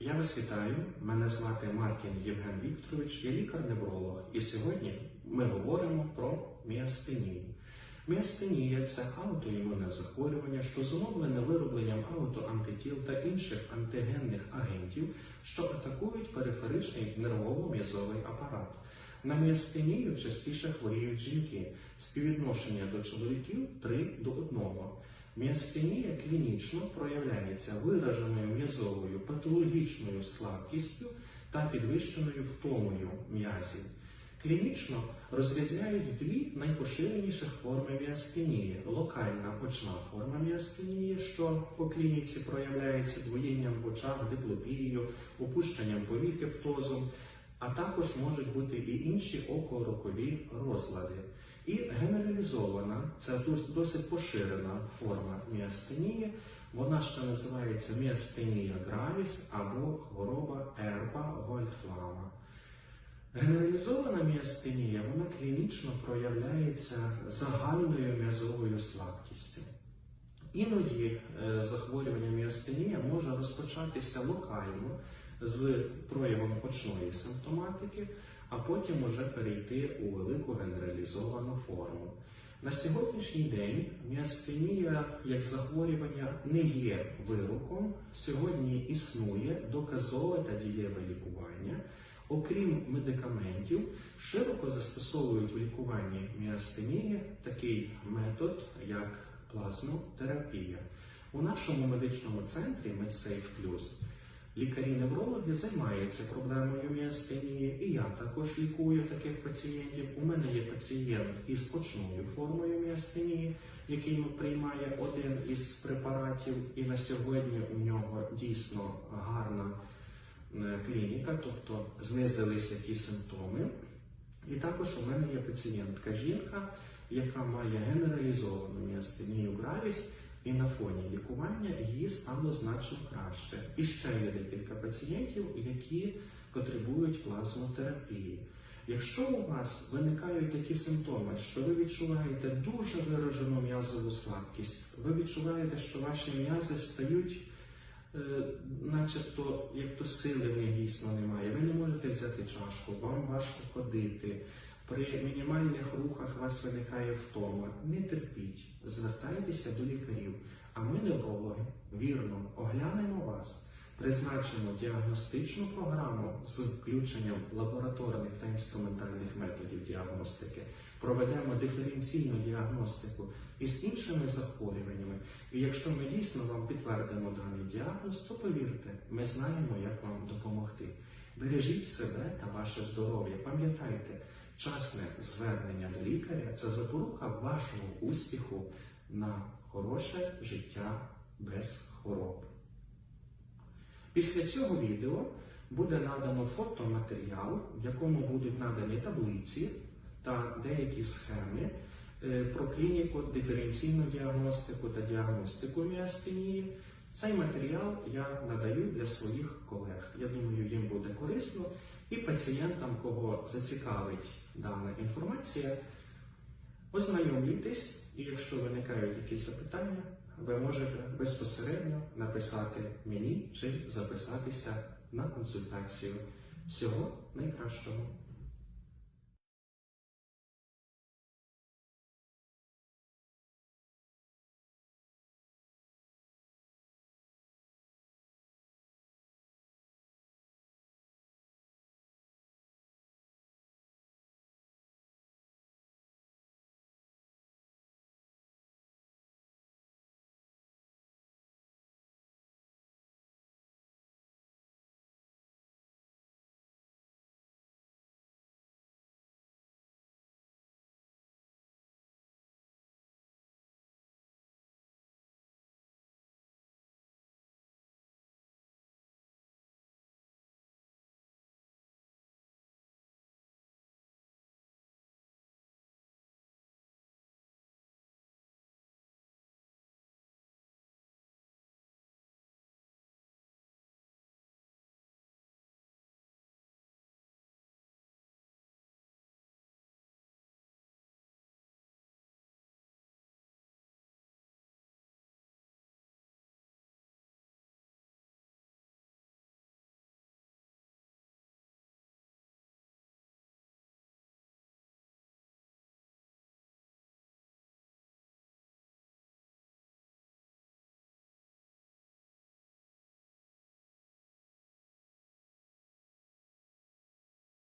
Я вас вітаю. Мене звати Маркін Євген Вікторович, я лікар-невролог, і сьогодні ми говоримо про міастенію. Міастенія це аутоімунне захворювання, що зумовлене виробленням аутоантитіл та інших антигенних агентів, що атакують периферичний нервово-м'язовий апарат. На міастенію частіше хворіють жінки. Співвідношення до чоловіків 3 до 1. Міастенія клінічно проявляється вираженою м'язовою патологічною слабкістю та підвищеною втомою м'язів. Клінічно розрізняють дві найпоширеніших форми міастенії: локальна очна форма міастенії, що по клініці проявляється двоєнням в очах, диплопією, опущенням повіки птозом, а також можуть бути і інші окорокові розлади. І генералізована, це досить поширена форма міастенії. Вона ще називається міастенія гравіс або хвороба Ерба Гольдфлама. Генералізована міастенія вона клінічно проявляється загальною м'язовою слабкістю. Іноді е, захворювання міастенія може розпочатися локально з проявом очної симптоматики, а потім уже перейти у велику генералізовану форму. На сьогоднішній день міастенія як захворювання не є вироком. Сьогодні існує доказове та дієве лікування. Окрім медикаментів, широко застосовують в лікуванні міастенії такий метод, як плазмотерапія. У нашому медичному центрі MedSafe Plus лікарі-неврологи займаються проблемою міастенії, і я також лікую таких пацієнтів. У мене є пацієнт із очною формою міастенії, який приймає один із препаратів, і на сьогодні у нього дійсно гарна е, клініка, тобто знизилися ті симптоми. І також у мене є пацієнтка жінка, яка має генералізовану міастенію гравіс, і на фоні лікування її стало значно краще. І ще є декілька пацієнтів, які потребують плазмотерапії. Якщо у вас виникають такі симптоми, що ви відчуваєте дуже виражену м'язову слабкість, ви відчуваєте, що ваші м'язи стають е, начебто, як то сили в них дійсно немає. Ви не можете взяти чашку, вам важко ходити. При мінімальних рухах вас виникає втома. Не терпіть, звертайтеся до лікарів. А ми, неврологи, вірно оглянемо вас, призначимо діагностичну програму з включенням лабораторних та інструментальних методів діагностики, проведемо диференційну діагностику із іншими захворюваннями. І якщо ми дійсно вам підтвердимо даний діагноз, то повірте, ми знаємо, як вам допомогти. Бережіть себе та ваше здоров'я. Пам'ятайте, Вчасне звернення до лікаря це запорука вашого успіху на хороше життя без хвороб. Після цього відео буде надано фотоматеріал, в якому будуть надані таблиці та деякі схеми е, про клініку, диференційну діагностику та діагностику міастенії. Цей матеріал я надаю для своїх колег. Я думаю, їм буде корисно і пацієнтам, кого зацікавить дана інформація, ознайомлюйтесь, і якщо виникають якісь запитання, ви можете безпосередньо написати мені чи записатися на консультацію. Всього найкращого!